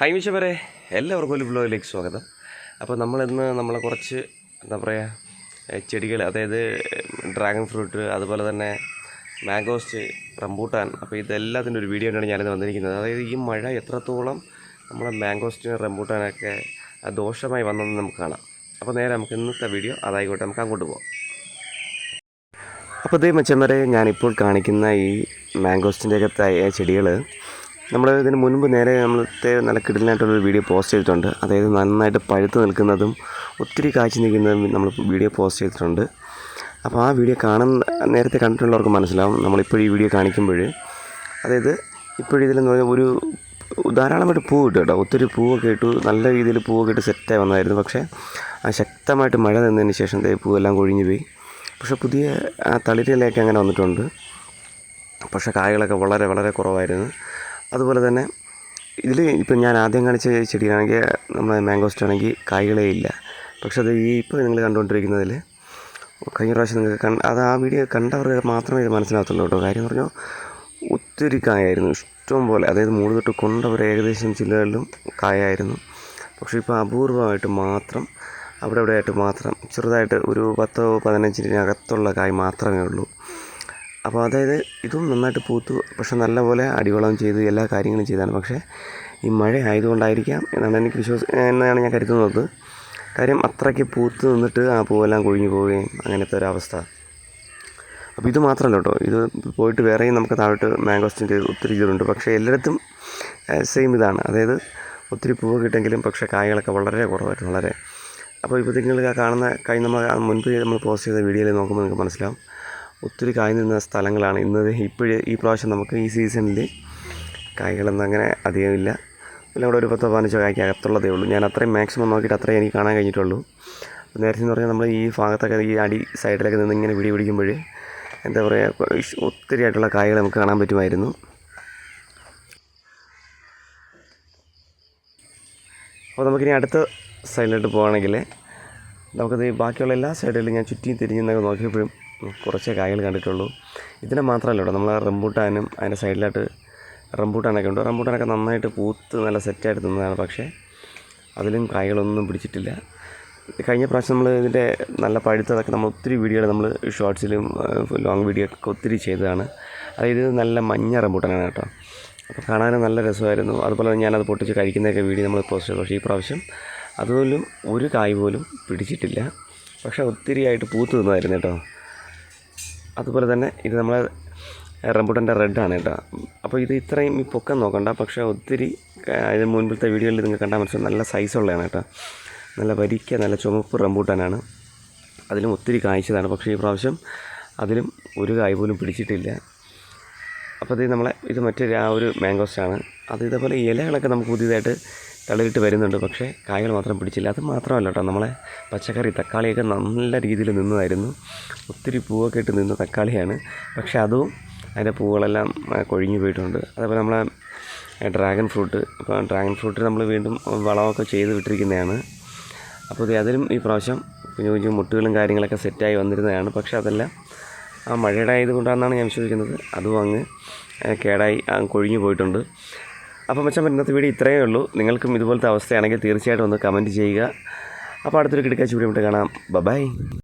High മിഷവരെ എല്ലാവർക്കും ഒരു ബ്ലോഗിലേക്ക് സ്വാഗതം. അപ്പോൾ നമ്മളിന്ന് നമ്മളെ കുറച്ച് എന്താ പറയുക ചെടികൾ അതായത് ഡ്രാഗൺ ഫ്രൂട്ട് അതുപോലെ തന്നെ മാംഗോസ്റ്റ് റംബൂട്ടാൻ അപ്പോൾ ഇതെല്ലാത്തിന്റെ ഒരു വീഡിയോ ആയിട്ടാണ് ഞാനിന്ന് വന്നിരിക്കുന്നത്. അതായത് ഈ മഴ എത്രത്തോളം നമ്മളെ മാംഗോസ്റ്റിന് റംബൂട്ടാനൊക്കെ ദോഷമായി വന്നതെന്ന് നമുക്ക് കാണാം. അപ്പോൾ നേരെ നമുക്ക് ഇന്നത്തെ വീഡിയോ അതായിക്കോട്ടെ നമുക്ക് അങ്ങോട്ട് പോകാം അപ്പോൾ ഇതേ മച്ചന്മാരെ ഞാനിപ്പോൾ കാണിക്കുന്ന ഈ മാംഗോസ്റ്റിന്റെയൊക്കെ ചെടികൾ നമ്മൾ ഇതിന് മുൻപ് നേരെ നമ്മളത്തെ നല്ല കിടലിനായിട്ടുള്ളൊരു വീഡിയോ പോസ്റ്റ് ചെയ്തിട്ടുണ്ട്. അതായത് നന്നായിട്ട് പഴുത്ത് നിൽക്കുന്നതും ഒത്തിരി കാച്ചി നിൽക്കുന്നതും നമ്മൾ വീഡിയോ പോസ്റ്റ് ചെയ്തിട്ടുണ്ട്. അപ്പോൾ ആ വീഡിയോ കാണുന്ന നേരത്തെ കണ്ടിട്ടുള്ളവർക്ക് മനസ്സിലാവും. നമ്മളിപ്പോൾ ഈ വീഡിയോ കാണിക്കുമ്പോൾ അതായത് ഇപ്പോഴിതിലെന്ന് പറഞ്ഞാൽ ഒരു ധാരാളമായിട്ട് പൂ കിട്ടും കേട്ടോ. ഒത്തിരി പൂവൊക്കെ ഇട്ടു. നല്ല രീതിയിൽ പൂവൊക്കെ ഇട്ട് സെറ്റായി വന്നായിരുന്നു പക്ഷേ ശക്തമായിട്ട് മഴ നിന്നതിന് ശേഷം പൂവെല്ലാം കൊഴിഞ്ഞു പോയി. പക്ഷേ പുതിയ ആ തളിരിലേക്ക് അങ്ങനെ വന്നിട്ടുണ്ട്. പക്ഷേ കായകളൊക്കെ വളരെ വളരെ കുറവായിരുന്നു. അതുപോലെ തന്നെ ഇതിൽ ഇപ്പം ഞാൻ ആദ്യം കാണിച്ച ചെടിയാണെങ്കിൽ നമ്മുടെ മാംഗോസ്റ്റ് ആണെങ്കിൽ കായ്കളേ ഇല്ല. പക്ഷേ അത് ഈ ഇപ്പോൾ നിങ്ങൾ കണ്ടുകൊണ്ടിരിക്കുന്നതിൽ കഴിഞ്ഞ പ്രാവശ്യം നിങ്ങൾക്ക് കണ്ട അത് ആ വീഡിയോ കണ്ടവർക്ക് മാത്രമേ ഇത് മനസ്സിലാകത്തുള്ളൂ കേട്ടോ. കാര്യം എന്ന് പറഞ്ഞാൽ ഒത്തിരി കായായിരുന്നു. ഇഷ്ടം പോലെ അതായത് മൂന്ന് തൊട്ട് കൊണ്ടവർ ഏകദേശം ജില്ലകളിലും കായായിരുന്നു. പക്ഷേ ഇപ്പോൾ അപൂർവമായിട്ട് മാത്രം അവിടെ അവിടെ ആയിട്ട് മാത്രം ചെറുതായിട്ട് ഒരു പത്തോ പതിനഞ്ചിനകത്തുള്ള കായ് മാത്രമേ ഉള്ളൂ. അപ്പോൾ അതായത് ഇതും നന്നായിട്ട് പൂത്തു. പക്ഷെ നല്ലപോലെ അടിവളം ചെയ്ത് എല്ലാ കാര്യങ്ങളും ചെയ്താണ്. പക്ഷേ ഈ മഴ ആയതുകൊണ്ടായിരിക്കാം എന്നാണ് എനിക്ക് വിശ്വസി എന്നാണ് ഞാൻ കരുതുന്നത്. കാര്യം അത്രയ്ക്ക് പൂത്ത് നിന്നിട്ട് ആ പൂവെല്ലാം കൊഴിഞ്ഞു പോവുകയും അങ്ങനത്തെ ഒരവസ്ഥ അപ്പോൾ ഇത് മാത്രമല്ല കേട്ടോ. ഇത് പോയിട്ട് വേറെയും നമുക്ക് താഴോട്ട് മാംഗോസ്റ്റിന്റെ ഒത്തിരി ഇതുണ്ട്. പക്ഷേ എല്ലായിടത്തും സെയിം ഇതാണ്. അതായത് ഒത്തിരി പൂവ് കിട്ടെങ്കിലും പക്ഷേ കായകളൊക്കെ വളരെ കുറവായിട്ട് വളരെ. അപ്പോൾ ഇപ്പോൾ നിങ്ങൾ കാണുന്ന കഴിഞ്ഞ നമ്മൾ മുൻപ് നമ്മൾ പോസ്റ്റ് ചെയ്ത വീഡിയോയിൽ നോക്കുമ്പോൾ നിങ്ങൾക്ക് മനസ്സിലാവും. ഒത്തിരി കായ് നിന്ന സ്ഥലങ്ങളാണ്. ഇന്ന് ഇപ്പോഴേ ഈ പ്രാവശ്യം നമുക്ക് ഈ സീസണിൽ കായ്കളൊന്നും അങ്ങനെ അധികമില്ല പിന്നെ അവിടെ ഒരു പത്തോ പതിനഞ്ചോ കായ്ക്ക് അകത്തുള്ളതേ ഉള്ളൂ. ഞാൻ അത്രയും മാക്സിമം നോക്കിയിട്ട് അത്രയും എനിക്ക് കാണാൻ കഴിഞ്ഞിട്ടുള്ളൂ. നേരത്തെ എന്ന് പറഞ്ഞാൽ നമ്മൾ ഈ ഭാഗത്തൊക്കെ ഈ അടി സൈഡിലൊക്കെ നിന്ന് ഇങ്ങനെ പിടി പിടിക്കുമ്പോൾ എന്താ പറയുക ഒത്തിരി ആയിട്ടുള്ള കായകൾ നമുക്ക് കാണാൻ പറ്റുമായിരുന്നു. അപ്പോൾ നമുക്കിനി അടുത്ത സൈഡിലോട്ട് പോകുകയാണെങ്കിൽ നമുക്കത് ബാക്കിയുള്ള എല്ലാ സൈഡിലും ഞാൻ ചുറ്റി തിരിഞ്ഞെന്നൊക്കെ നോക്കിയപ്പോഴും കുറച്ചേ കായകൾ കണ്ടിട്ടുള്ളൂ. ഇതിനെ മാത്രമല്ല കേട്ടോ നമ്മൾ റംബൂട്ടാനും അതിന്റെ സൈഡിലായിട്ട് റംബൂട്ടാനൊക്കെ ഉണ്ട്. റംബൂട്ടാനൊക്കെ നന്നായിട്ട് പൂത്ത് നല്ല സെറ്റായിട്ട് നിന്നതാണ് പക്ഷേ അതിലും കായകളൊന്നും പിടിച്ചിട്ടില്ല. കഴിഞ്ഞ പ്രാവശ്യം നമ്മൾ ഇതിന്റെ നല്ല പഴുത്തതൊക്കെ നമ്മൾ ഒത്തിരി വീഡിയോകൾ നമ്മൾ ഷോർട്സിലും ലോങ് വീഡിയോ ഒക്കെ ഒത്തിരി ചെയ്തതാണ്. അതായത് നല്ല മഞ്ഞ റംബൂട്ടാനാണ് കേട്ടോ. അപ്പോൾ കാണാനും നല്ല രസമായിരുന്നു. അതുപോലെ ഞാനത് പൊട്ടിച്ച് കഴിക്കുന്നതൊക്കെ വീഡിയോ നമ്മൾ പോസ്റ്റ് ചെയ്തു. പക്ഷേ ഈ പ്രാവശ്യം അതുപോലും ഒരു കായ് പോലും പിടിച്ചിട്ടില്ല. പക്ഷേ ഒത്തിരിയായിട്ട് പൂത്ത് നിന്നായിരുന്നു കേട്ടോ. അതുപോലെ തന്നെ ഇത് നമ്മളെ റംബൂട്ടന്റെ റെഡാണ് കേട്ടോ. അപ്പോൾ ഇത് ഇത്രയും ഈ പൊക്കം നോക്കണ്ട. പക്ഷേ ഒത്തിരി അതിന് മുൻപിലത്തെ വീഡിയോയിൽ നിങ്ങൾക്ക് കണ്ടാൽ മനസ്സിലാവും നല്ല സൈസുള്ളതാണ് കേട്ടോ. നല്ല വരിക്ക നല്ല ചുമപ്പ് റംബൂട്ടാനാണ്. അതിലും ഒത്തിരി കായ്ച്ചതാണ്. പക്ഷേ ഈ പ്രാവശ്യം അതിലും ഒരു കായ് പോലും പിടിച്ചിട്ടില്ല. അപ്പോൾ ഇത് നമ്മളെ ഇത് മറ്റൊരു ആ ഒരു മാംഗോസ്റ്റാണ് അത് ഇതേപോലെ ഇലകളൊക്കെ നമുക്ക് പുതിയതായിട്ട് തളിരിട്ട് വരുന്നുണ്ട്. പക്ഷേ കായകൾ മാത്രം പിടിച്ചില്ല. അത് മാത്രമല്ല കേട്ടോ. നമ്മളെ പച്ചക്കറി തക്കാളിയൊക്കെ നല്ല രീതിയിൽ നിന്നതായിരുന്നു. ഒത്തിരി പൂവൊക്കെ ഇട്ട് നിന്ന തക്കാളിയാണ്. പക്ഷേ അതും അതിന്റെ പൂവുകളെല്ലാം കൊഴിഞ്ഞു പോയിട്ടുണ്ട്. അതേപോലെ നമ്മളെ ഡ്രാഗൺ ഫ്രൂട്ട്. അപ്പോൾ ഡ്രാഗൺ ഫ്രൂട്ട് നമ്മൾ വീണ്ടും വളമൊക്കെ ചെയ്ത് വിട്ടിരിക്കുന്നതാണ്. അപ്പോൾ അതിലും ഈ പ്രാവശ്യം കുഞ്ഞു കുഞ്ഞു മുട്ടുകളും കാര്യങ്ങളൊക്കെ സെറ്റായി വന്നിരുന്നതാണ്. പക്ഷേ അതെല്ലാം ആ മഴയുടെ ആയതുകൊണ്ടാണെന്നാണ് ഞാൻ വിശ്വസിക്കുന്നത്. അതും അങ്ങ് കേടായി കൊഴിഞ്ഞു പോയിട്ടുണ്ട്. അപ്പോൾ മച്ചാൻ ഇന്നത്തെ വീഡിയോ ഇത്രയേ ഉള്ളൂ. നിങ്ങൾക്കും ഇതുപോലത്തെ അവസ്ഥയാണെങ്കിൽ തീർച്ചയായിട്ടും ഒന്ന് കമന്റ് ചെയ്യുക. അപ്പോൾ അടുത്തൊരു കിടക്കാച്ച് വീഡിയോ കാണാം. ബൈ